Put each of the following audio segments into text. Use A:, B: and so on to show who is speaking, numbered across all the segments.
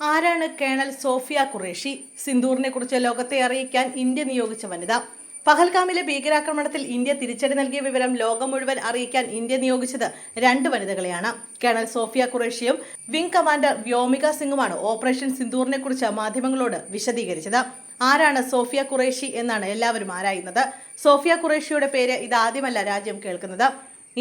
A: ആരാണ് കേണൽ സോഫിയ ഖുറേഷി? സിന്ദൂറിനെ കുറിച്ച് ലോകത്തെ അറിയിക്കാൻ ഇന്ത്യ നിയോഗിച്ച വനിത. പഹൽഗാമിലെ ഭീകരാക്രമണത്തിൽ ഇന്ത്യ തിരിച്ചടി നൽകിയ വിവരം ലോകം മുഴുവൻ അറിയിക്കാൻ ഇന്ത്യ നിയോഗിച്ചത് രണ്ട് വനിതകളെയാണ്. കേണൽ സോഫിയ ഖുറേഷിയും വിംഗ് കമാൻഡർ വ്യോമിക സിംഗുമാണ് ഓപ്പറേഷൻ സിന്ദൂറിനെ കുറിച്ച് മാധ്യമങ്ങളോട് വിശദീകരിച്ചത്. ആരാണ് സോഫിയ ഖുറേഷി എന്നാണ് എല്ലാവരും ആരായുന്നത്. സോഫിയ ഖുറേഷിയുടെ പേര് ഇതാദ്യമല്ല രാജ്യം കേൾക്കുന്നത്.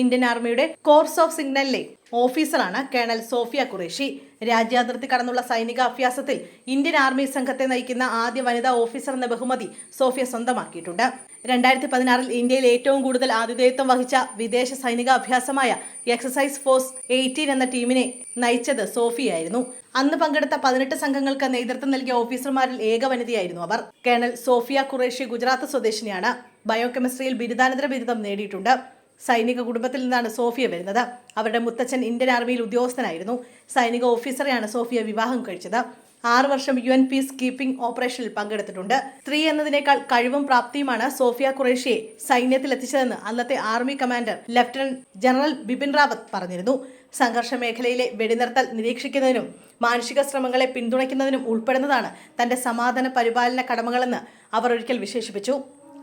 A: ഇന്ത്യൻ ആർമിയുടെ കോർസ് ഓഫ് സിഗ്നലിലെ ഓഫീസറാണ് കേണൽ സോഫിയ ഖുറേഷി. രാജ്യാതിർത്തി കടന്നുള്ള സൈനിക അഭ്യാസത്തിൽ ഇന്ത്യൻ ആർമി സംഘത്തെ നയിക്കുന്ന ആദ്യ വനിതാ ഓഫീസർ എന്ന ബഹുമതി സോഫിയ സ്വന്തമാക്കിയിട്ടുണ്ട്. രണ്ടായിരത്തി പതിനാറിൽ ഇന്ത്യയിൽ ഏറ്റവും കൂടുതൽ ആതിഥേയത്വം വഹിച്ച വിദേശ സൈനിക അഭ്യാസമായ എക്സസൈസ് ഫോഴ്സ് എയ്റ്റീൻ എന്ന ടീമിനെ നയിച്ചത് സോഫിയായിരുന്നു. അന്ന് പങ്കെടുത്ത പതിനെട്ട് സംഘങ്ങൾക്ക് നേതൃത്വം നൽകിയ ഓഫീസർമാരിൽ ഏക വനിതയായിരുന്നു അവർ. കേണൽ സോഫിയ ഖുറേഷി ഗുജറാത്ത് സ്വദേശിനിയാണ്. ബയോകെമിസ്ട്രിയിൽ ബിരുദാനന്തര ബിരുദം നേടിയിട്ടുണ്ട്. സൈനിക കുടുംബത്തിൽ നിന്നാണ് സോഫിയ വരുന്നത്. അവരുടെ മുത്തച്ഛൻ ഇന്ത്യൻ ആർമിയിൽ ഉദ്യോഗസ്ഥനായിരുന്നു. സൈനിക ഓഫീസറെയാണ് സോഫിയ വിവാഹം കഴിച്ചത്. ആറു വർഷം യു എൻ പീസ് കീപ്പിംഗ് ഓപ്പറേഷനിൽ പങ്കെടുത്തിട്ടുണ്ട്. സ്ത്രീ എന്നതിനേക്കാൾ കഴിവും പ്രാപ്തിയുമാണ് സോഫിയ കുറേഷ്യയെ സൈന്യത്തിൽ എത്തിച്ചതെന്ന് അന്നത്തെ army commander lieutenant general Bipin Rawat പറഞ്ഞിരുന്നു. സംഘർഷ മേഖലയിലെ വെടിനിർത്തൽ നിരീക്ഷിക്കുന്നതിനും മാനുഷിക ശ്രമങ്ങളെ പിന്തുണയ്ക്കുന്നതിനും ഉൾപ്പെടുന്നതാണ് തന്റെ സമാധാന പരിപാലന കടമകളെന്ന് അവർ ഒരിക്കൽ വിശേഷിപ്പിച്ചു.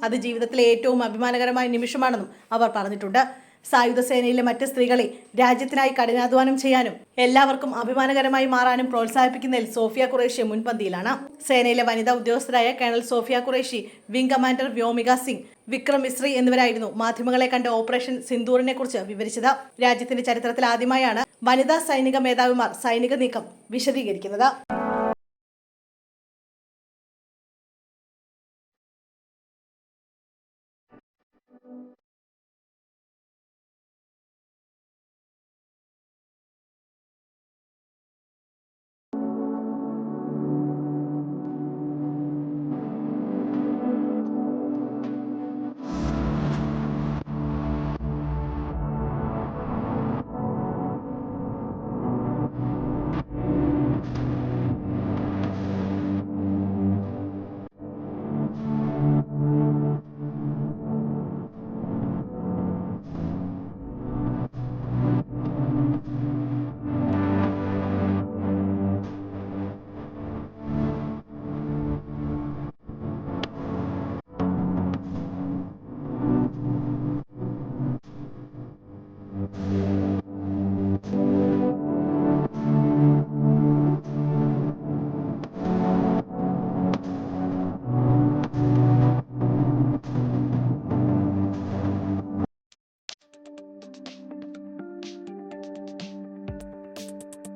A: അത് ജീവിതത്തിലെ ഏറ്റവും അഭിമാനകരമായ നിമിഷമാണെന്നും അവർ പറഞ്ഞിട്ടുണ്ട്. സായുധ സേനയിലെ മറ്റ് സ്ത്രീകളെ രാജ്യത്തിനായി കഠിനാധ്വാനം ചെയ്യാനും എല്ലാവർക്കും അഭിമാനകരമായി മാറാനും പ്രോത്സാഹിപ്പിക്കുന്നതിൽ സോഫിയ ഖുറേഷി മുൻപന്തിയിലാണ്. സേനയിലെ വനിതാ ഉദ്യോഗസ്ഥരായ colonel Sofia Qureshi wing commander Vyomika Singh Vikram Misri എന്നിവരായിരുന്നു മാധ്യമങ്ങളെ കണ്ട ഓപ്പറേഷൻ സിന്ദൂറിനെ കുറിച്ച് വിവരിച്ചത്. രാജ്യത്തിന്റെ ചരിത്രത്തിൽ ആദ്യമായാണ് വനിതാ സൈനിക മേധാവിമാർ സൈനിക നീക്കം വിശദീകരിക്കുന്നത്.